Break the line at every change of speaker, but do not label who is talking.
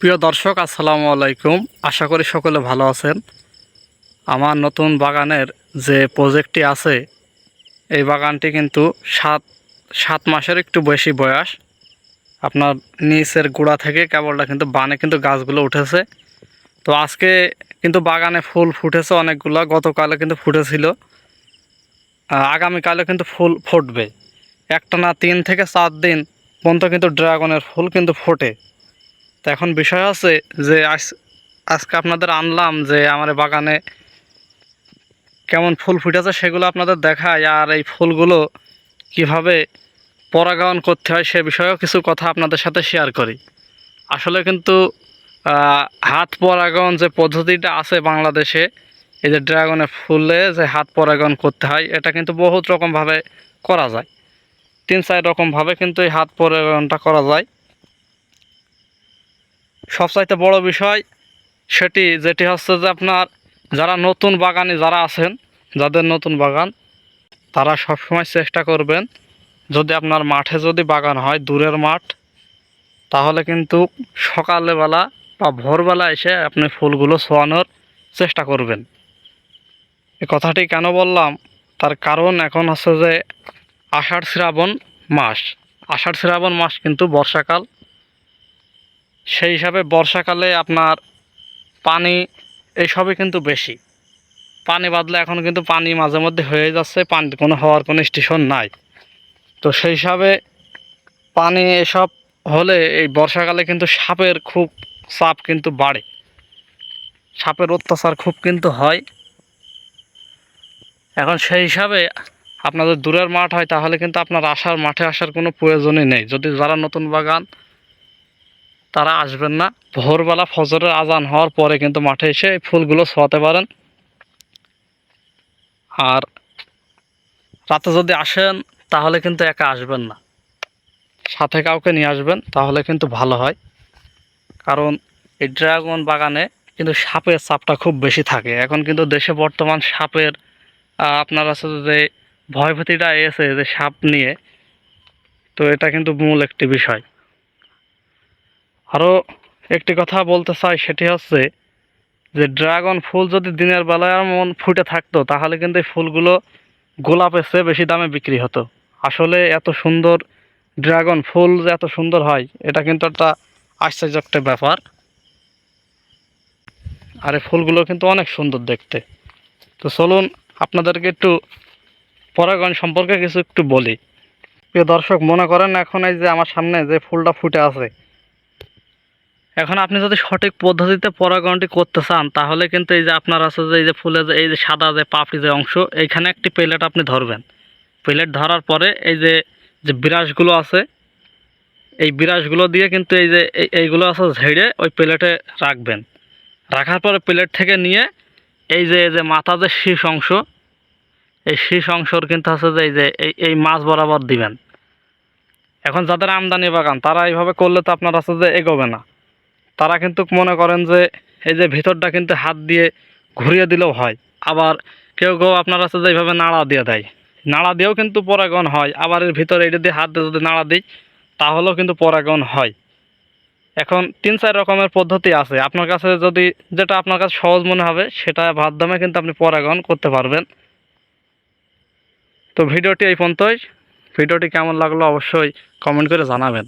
প্রিয় দর্শক, আসসালামু আলাইকুম। আশা করি সকলে ভালো আছেন। আমার নতুন বাগানের যে প্রজেক্টটি আছে, এই বাগানটি কিন্তু সাত সাত মাসের একটু বেশি বয়স। আপনার নিচের গোড়া থেকে কেবলটা কিন্তু বানে কিন্তু গাছগুলো উঠেছে। তো আজকে কিন্তু বাগানে ফুল ফুটেছে অনেকগুলো, গতকালে কিন্তু ফুটেছিল। আগামীকালে কিন্তু ফুল ফুটবে। একটা না তিন থেকে চার দিন পর্যন্ত কিন্তু ড্রাগনের ফুল কিন্তু ফোটে। তো এখন বিষয় আছে যে আজ, আজকে আপনাদের আনলাম যে আমার বাগানে কেমন ফুল ফুটেছে সেগুলো আপনাদের দেখায় আর এই ফুলগুলো কীভাবে পরাগায়ন করতে হয় সে বিষয়েও কিছু কথা আপনাদের সাথে শেয়ার করি। আসলে কিন্তু হাত পরাগায়ন যে পদ্ধতিটা আছে বাংলাদেশে, এই যে ড্রাগনে ফুলে যে হাত পরাগায়ন করতে হয়, এটা কিন্তু বহুত রকমভাবে করা যায়। তিন চার রকমভাবে কিন্তু এই হাত পরাগায়নটা করা যায়। সবচাইতে বড় বিষয় সেটি যেটি হচ্ছে যে আপনার যারা নতুন বাগানে যারা আছেন, যাদের নতুন বাগান, তারা সবসময় চেষ্টা করবেন যদি আপনার মাঠে যদি বাগান হয়, দূরের মাঠ, তাহলে কিন্তু সকালবেলা বা ভোরবেলা এসে আপনি ফুলগুলো ছোয়ানোর চেষ্টা করবেন। এই কথাটি কেন বললাম? তার কারণ এখন হচ্ছে যে আষাঢ় শ্রাবণ মাস। আষাঢ় শ্রাবণ মাস কিন্তু বর্ষাকাল। সেই হিসাবে বর্ষাকালে আপনার পানি এইসবই কিন্তু বেশি। পানি বাদলে এখন কিন্তু পানি মাঝে মধ্যে হয়ে যাচ্ছে, পানি কোনো হওয়ার কোনো স্টেশন নাই। তো সেই হিসাবে পানি এসব হলে এই বর্ষাকালে কিন্তু সাপের খুব চাপ কিন্তু বাড়ে। সাপের অত্যাচার খুব কিন্তু হয়। এখন সেই হিসাবে আপনাদের দূরের মাঠ হয়, তাহলে কিন্তু আপনার আসার মাঠে আসার কোনো প্রয়োজনই নেই। যদি যারা নতুন বাগান তারা আসবেন না। ভোরবেলা ফজরের আজান হওয়ার পরে কিন্তু মাঠে এসে এই ফুলগুলো ছোঁয়াতে পারেন। আর রাতে যদি আসেন, তাহলে কিন্তু একা আসবেন না। সাথে কাউকে নিয়ে আসবেন, তাহলে কিন্তু ভালো হয়। কারণ এই ড্রাগন বাগানে কিন্তু সাপের চাপটা খুব বেশি থাকে। এখন কিন্তু দেশে বর্তমান সাপের আপনার আছে যে ভয়ভীতিটা এসে যে সাপ নিয়ে, তো এটা কিন্তু মূল একটি বিষয়। আরও একটি কথা বলতে চাই, সেটি হচ্ছে যে ড্রাগন ফুল যদি দিনের বেলায় এমন ফুটে থাকতো, তাহলে কিন্তু এই ফুলগুলো গোলাপের চেয়ে বেশি দামে বিক্রি হতো। আসলে এত সুন্দর ড্রাগন ফুল যে এত সুন্দর হয়, এটা কিন্তু একটা আশ্চর্য একটা ব্যাপার। আর এই ফুলগুলো কিন্তু অনেক সুন্দর দেখতে। তো চলুন আপনাদেরকে একটু পরাগণ সম্পর্কে কিছু একটু বলি। প্রিয় দর্শক, মনে করেন এখন এই যে আমার সামনে যে ফুলটা ফুটে আছে এখন আপনি যদি সঠিক পদ্ধতিতে পরাগণটি করতে চান, তাহলে কিন্তু এই যে আপনার আছে যে এই যে ফুলে যে, এই যে সাদা যে পাপড়ি যে অংশ, এইখানে একটি প্লেট আপনি ধরবেন। প্লেট ধরার পরে এই যে যে বিরাশগুলো আছে, এই বিরাশগুলো দিয়ে কিন্তু এই যে, এই- এইগুলো আছে ঝেড়ে ওই প্লেটে রাখবেন। রাখার পরে প্লেট থেকে নিয়ে এই যে এই যে মাথা যে শীষ অংশ, এই শীষ অংশর কিন্তু আছে যে, এই যে, এই এই মাছ বরাবর দিবেন। এখন যাদের আমদানি বাগান, তারা এইভাবে করলে তো আপনার আছে যে এগোবে না। তারা কিন্তু মনে করেন যে এই যে ভিতরটা কিন্তু হাত দিয়ে ঘুরিয়ে দিলেও হয়। আবার কেউ কেউ আপনার আছে যে এইভাবে নাড়া দিয়ে দেয়। নাড়া দিয়েও কিন্তু পরাগণ হয়। আবার এর ভিতরে এটা দিয়ে হাত দিয়ে যদি নাড়া দিই, তাহলেও কিন্তু পরাগণ হয়। এখন তিন চার রকমের পদ্ধতি আছে। আপনার কাছে যদি যেটা আপনার কাছে সহজ মনে হবে, সেটা মাধ্যমে কিন্তু আপনি পরাগণ করতে পারবেন। তো ভিডিওটি এই পর্যন্তই। ভিডিওটি কেমন লাগল অবশ্যই কমেন্ট করে জানাবেন।